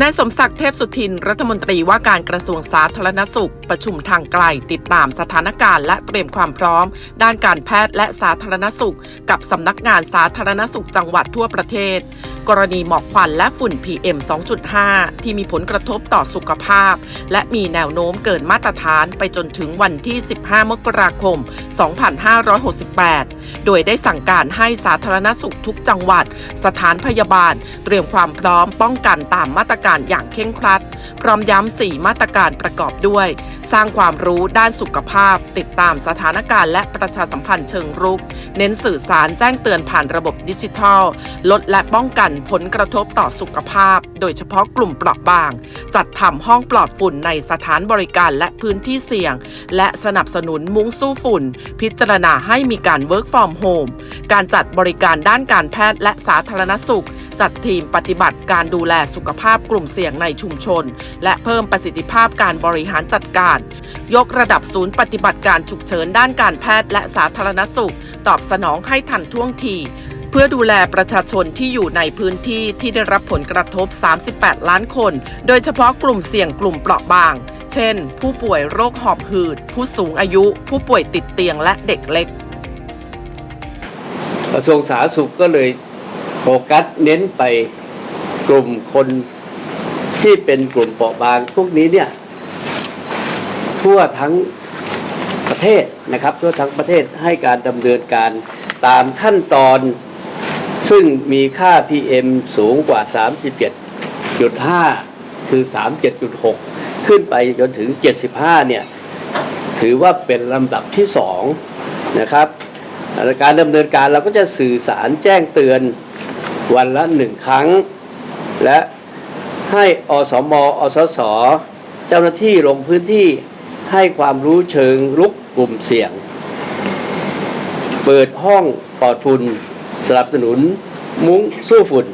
นายสมศักดิ์เทพสุทิน รัฐมนตรีว่าการกระทรวงสาธารณสุข ประชุมทางไกลติดตามสถานการณ์และเตรียมความพร้อม ด้านการแพทย์และสาธารณสุข กับสำนักงานสาธารณสุขจังหวัดทั่วประเทศ กรณีหมอกควันและฝุ่น PM 2.5 ที่มีผลกระทบต่อสุขภาพ และมีแนวโน้มเกินมาตรฐานไปจนถึงวันที่ 15 มกราคม 2568 โดยได้สั่งการให้สาธารณสุขทุกจังหวัด สถานพยาบาล เตรียมความพร้อมป้องกันตามมาตรการการอย่างเคร่งครัด พร้อมย้ำ4มาตรการประกอบด้วย สร้างความรู้ด้านสุขภาพ ติดตามสถานการณ์และประชาสัมพันธ์เชิงรุก เน้นสื่อสารแจ้งเตือนผ่านระบบดิจิทัล ลดและป้องกันผลกระทบต่อสุขภาพ โดยเฉพาะกลุ่มเปราะบาง จัดทำห้องปลอดฝุ่นในสถานบริการและพื้นที่เสี่ยง และสนับสนุนมุ้งสู้ฝุ่น พิจารณาให้มีการ work from home การจัดบริการด้านการแพทย์และสาธารณสุข จัดทีมปฏิบัติการดูแลสุขภาพกลุ่มเสี่ยงในชุมชน และเพิ่มประสิทธิภาพการบริหารจัดการ ยกระดับศูนย์ปฏิบัติการฉุกเฉินด้านการแพทย์และสาธารณสุข ตอบสนองให้ทันท่วงทีเพื่อดูแลประชาชนที่อยู่ในพื้นที่ที่ได้รับผลกระทบ 38 ล้านคน โดยเฉพาะกลุ่มเสี่ยงกลุ่มเปราะบาง เช่น ผู้ป่วยโรคหอบหืด ผู้สูงอายุ ผู้ป่วยติดเตียงและเด็กเล็ก กระทรวงสาธารณสุขก็เลย โฟกัสเน้นไปกลุ่มคนที่เป็นกลุ่มเปราะบางพวกนี้เนี่ยทั่วทั้งประเทศนะครับ ทั่วทั้งประเทศให้การดำเนินการตามขั้นตอน ซึ่งมีค่า PM สูงกว่า 37.5 คือ 37.6 ขึ้นไปจนถึง 75 เนี่ย ถือว่าเป็นลำดับที่สองนะครับ การดำเนินการเราก็จะสื่อสารแจ้งเตือน วันละหนึ่งครั้ง และให้อสมอสส เจ้าหน้าที่ลงพื้นที่ให้ความรู้เชิงลุกกลุ่มเสี่ยง เปิดห้องปลอดฝุ่นสนับสนุน มุ้งสู้ฝุ่น